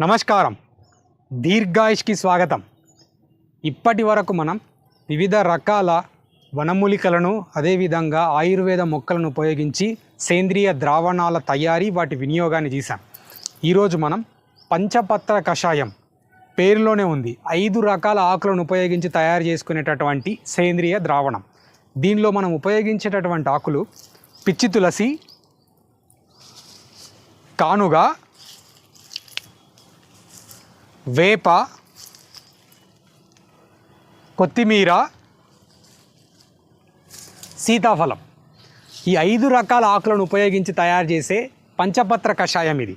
నమస్కారం. దీర్ఘాయుష్కి స్వాగతం. ఇప్పటి వరకు మనం వివిధ రకాల వనమూలికలను అదేవిధంగా ఆయుర్వేద మొక్కలను ఉపయోగించి సేంద్రియ ద్రావణాల తయారీ వాటి వినియోగాన్ని చేశాం. ఈరోజు మనం పంచపత్ర కషాయం పేరులోనే ఉంది. ఐదు రకాల ఆకులను ఉపయోగించి తయారు చేసుకునేటటువంటి సేంద్రియ ద్రావణం. దీనిలో మనం ఉపయోగించేటటువంటి ఆకులు పిచ్చి తులసి కానుగా వేప కొత్తిమీర సీతాఫలం. ఈ ఐదు రకాల ఆకులను ఉపయోగించి తయారు చేసే పంచపత్ర కషాయం ఇది.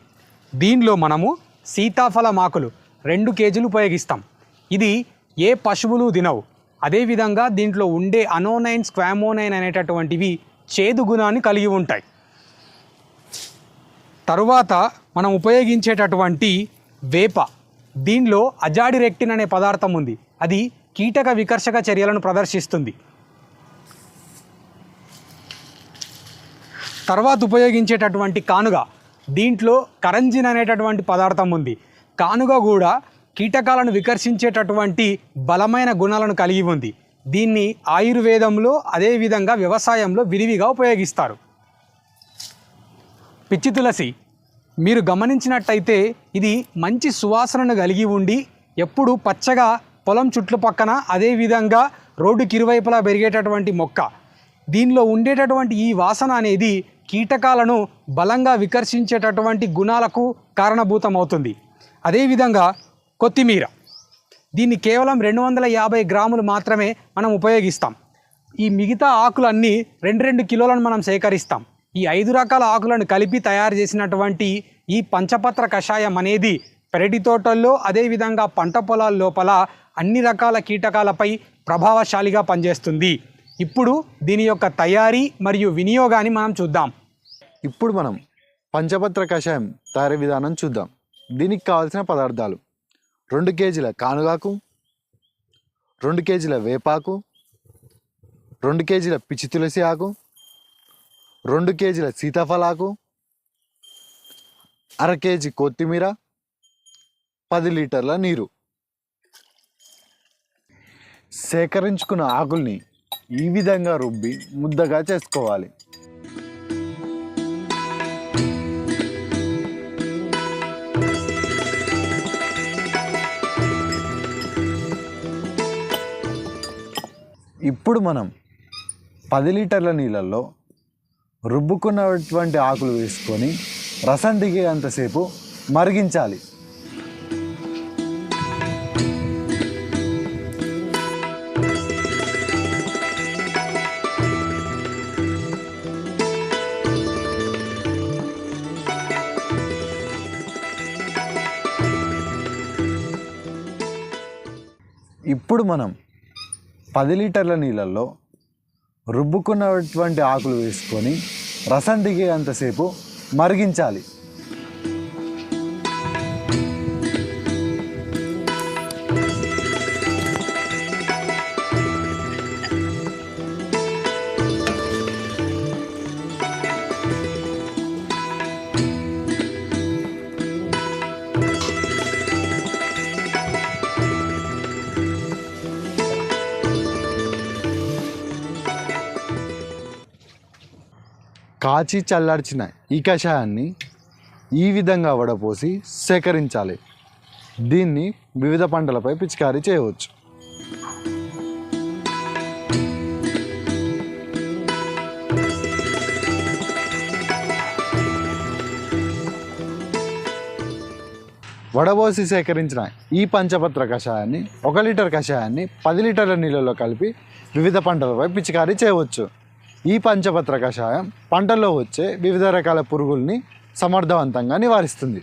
దీనిలో మనము సీతాఫలం ఆకులు రెండు కేజీలు ఉపయోగిస్తాం. ఇది ఏ పశువులు తినవు. అదేవిధంగా దీంట్లో ఉండే అనోనైన్ స్క్వామోనైన్ అనేటటువంటివి చేదు గుణాన్ని కలిగి ఉంటాయి. తరువాత మనం ఉపయోగించేటటువంటి వేప. దీనిలో అజాడిరెక్టిన్ అనే పదార్థం ఉంది. అది కీటక వికర్షక చర్యలను ప్రదర్శిస్తుంది. తర్వాత ఉపయోగించేటటువంటి కానుగ. దీంట్లో కరంజిన్ అనేటటువంటి పదార్థం ఉంది. కానుగ కూడా కీటకాలను వికర్షించేటటువంటి బలమైన గుణాలను కలిగి ఉంది. దీన్ని ఆయుర్వేదంలో అదేవిధంగా వ్యవసాయంలో విరివిగా ఉపయోగిస్తారు. పిచ్చి తులసి మీరు గమనించినట్టయితే ఇది మంచి సువాసనను కలిగి ఉండి ఎప్పుడు పచ్చగా పొలం చుట్టుపక్కన అదేవిధంగా రోడ్డుకి ఇరువైపులా పెరిగేటటువంటి మొక్క. దీనిలో ఉండేటటువంటి ఈ వాసన అనేది కీటకాలను బలంగా వికర్షించేటటువంటి గుణాలకు కారణభూతమవుతుంది. అదేవిధంగా కొత్తిమీర. దీన్ని కేవలం రెండు వందల యాభై గ్రాములు మాత్రమే మనం ఉపయోగిస్తాం. ఈ మిగతా ఆకులన్నీ రెండు రెండు కిలోలను మనం సేకరిస్తాం. ఈ ఐదు రకాల ఆకులను కలిపి తయారు చేసినటువంటి ఈ పంచపత్ర కషాయం అనేది పెరటి తోటల్లో అదేవిధంగా పంట పొలాల లోపల అన్ని రకాల కీటకాలపై ప్రభావశాలిగా పనిచేస్తుంది. ఇప్పుడు దీని యొక్క తయారీ మరియు వినియోగాన్ని మనం చూద్దాం. ఇప్పుడు మనం పంచపత్ర కషాయం తయారీ విధానం చూద్దాం. దీనికి కావాల్సిన పదార్థాలు రెండు కేజీల కానుగాకు రెండు కేజీల వేపాకు రెండు కేజీల పిచ్చి తులసి ఆకు రెండు కేజీల సీతాఫలాకు అర కేజీ కొత్తిమీర పది లీటర్ల నీరు. సేకరించుకున్న ఆకుల్ని ఈ విధంగా రుబ్బి ముద్దగా చేసుకోవాలి. ఇప్పుడు మనం పది లీటర్ల నీళ్ళల్లో రుబ్బుకున్నటువంటి ఆకులు వేసుకొని రసం దిగేంతసేపు మరిగించాలి. ఇప్పుడు మనం పది లీటర్ల నీళ్ళల్లో రుబ్బుకున్నటువంటి ఆకులు వేసుకొని రసం దిగేంతసేపు మరిగించాలి. కాచి చల్లార్చిన ఈ కషాయాన్ని ఈ విధంగా వడపోసి సేకరించాలి. దీన్ని వివిధ పంటలపై పిచికారీ చేయవచ్చు. వడబోసి సేకరించిన ఈ పంచపత్ర కషాయాన్ని ఒక లీటర్ కషాయాన్ని పది లీటర్ల నీళ్ళలో కలిపి వివిధ పంటలపై పిచికారీ చేయవచ్చు. ఈ పంచపత్ర కషాయం పంటల్లో వచ్చే వివిధ రకాల పురుగుల్ని సమర్థవంతంగా నివారిస్తుంది.